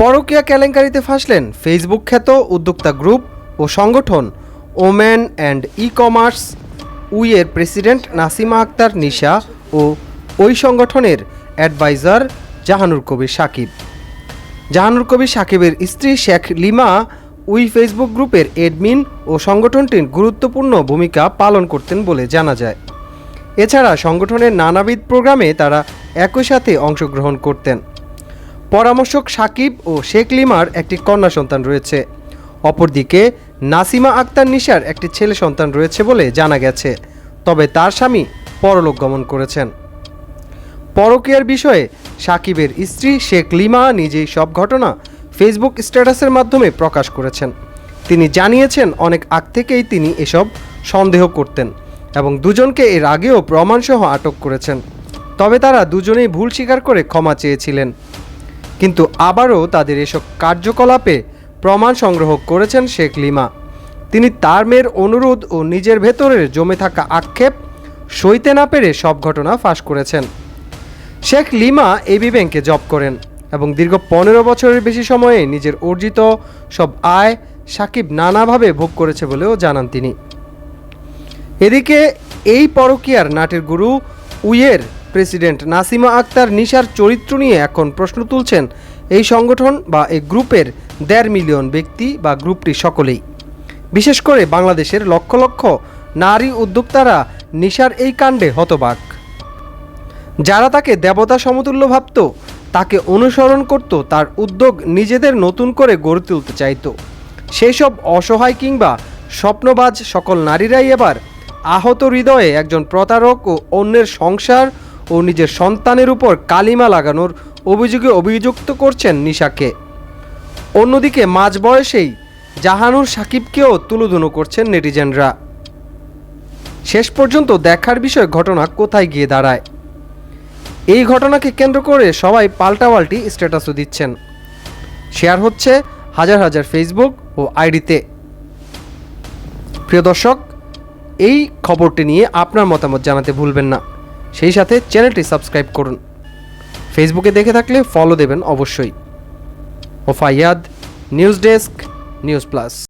পরকীয়া কেলেঙ্কারিতে ফাঁসলেন ফেসবুক খ্যাত উদ্যোক্তা গ্রুপ ও সংগঠন ওম্যান অ্যান্ড ই কমার্স উইয়ের প্রেসিডেন্ট নাসিমা আক্তার নিশা ও ওই সংগঠনের অ্যাডভাইজার জাহানুর কবির সাকিব। জাহানুর কবির সাকিবের স্ত্রী শেখ লিমা উই ফেসবুক গ্রুপের এডমিন ও সংগঠনটির গুরুত্বপূর্ণ ভূমিকা পালন করতেন বলে জানা যায়। এছাড়া সংগঠনের নানাবিধ প্রোগ্রামে তারা একই সাথে অংশগ্রহণ করতেন। পরামর্শক সাকিব ও শেখ লিমার একটি কন্যা সন্তান রয়েছে। অপরদিকে, নাসিমা আক্তার নিশার একটি ছেলে সন্তান রয়েছে বলে জানা গেছে। তবে তার স্বামী পরলোক গমন করেছেন। পরকীয়ার বিষয়ে সাকিবের স্ত্রী শেখ লিমা নিজেই সব ঘটনা ফেসবুক স্ট্যাটাসের মাধ্যমে প্রকাশ করেছেন। তিনি জানিয়েছেন, অনেক আগ থেকেই তিনি এসব সন্দেহ করতেন এবং দুজনকে এর আগেও প্রমাণসহ আটক করেছেন। তবে তারা দুজনেই ভুল স্বীকার করে ক্ষমা চেয়েছিলেন। কিন্তু আবারও তাদের এসব কার্যকলাপে প্রমাণ সংগ্রহ করেছেন শেখ লিমা। তিনি তার মেয়ের অনুরোধ ও নিজের ভেতরের জমে থাকা আক্ষেপ সইতে না পেরে সব ঘটনা ফাঁস করেছেন। শেখ লিমা এবি ব্যাংকে জব করেন এবং দীর্ঘ পনেরো বছরের বেশি সময়ে নিজের অর্জিত সব আয় সাকিব নানাভাবে ভোগ করেছে বলেও জানান তিনি। এদিকে এই পরকীয়ার নাটের গুরু উইয়ের প্রেসিডেন্ট নাসিমা আক্তার নিশার চরিত্র নিয়ে এখন প্রশ্ন তুলছেন এই সংগঠন বা এই গ্রুপের দেড় মিলিয়ন ব্যক্তি বা গ্রুপটি সকলেই। বিশেষ করে বাংলাদেশের লক্ষ লক্ষ নারী উদ্যোক্তারা নিশার এই কাণ্ডে হতবাক। যারা তাকে দেবতা সমতুল্য ভাবত, তাকে অনুসরণ করত, তার উদ্যোগ নিজেদের নতুন করে গড়ে তুলতে চাইতো। সেই সব অসহায় কিংবা স্বপ্নবাজ সকল নারীরাই এবার আহত হৃদয়ে একজন প্রতারক ও অন্যের সংসার ও নিজের সন্তানের উপর কালিমা লাগানোর অভিযোগে অভিযুক্ত করছেন নিশাকে। অন্যদিকে মাঝ বয়সেই জাহানুর সাকিবকেও তুলোধুনো করছেন নেটিজেনরা। শেষ পর্যন্ত দেখার বিষয় ঘটনা কোথায় গিয়ে দাঁড়ায়? এই ঘটনাকে কেন্দ্র করে সবাই পাল্টাপাল্টি স্ট্যাটাসও দিচ্ছেন। শেয়ার হচ্ছে হাজার হাজার ফেসবুক ও আইডিতে। প্রিয় দর্শক, এই খবরটি নিয়ে আপনার মতামত জানাতে ভুলবেন না। সেই সাথে চ্যানেলটি সাবস্ক্রাইব করুন। ফেসবুকে দেখে থাকলে ফলো দেবেন অবশ্যই। ও Faiyad news desk, news plus.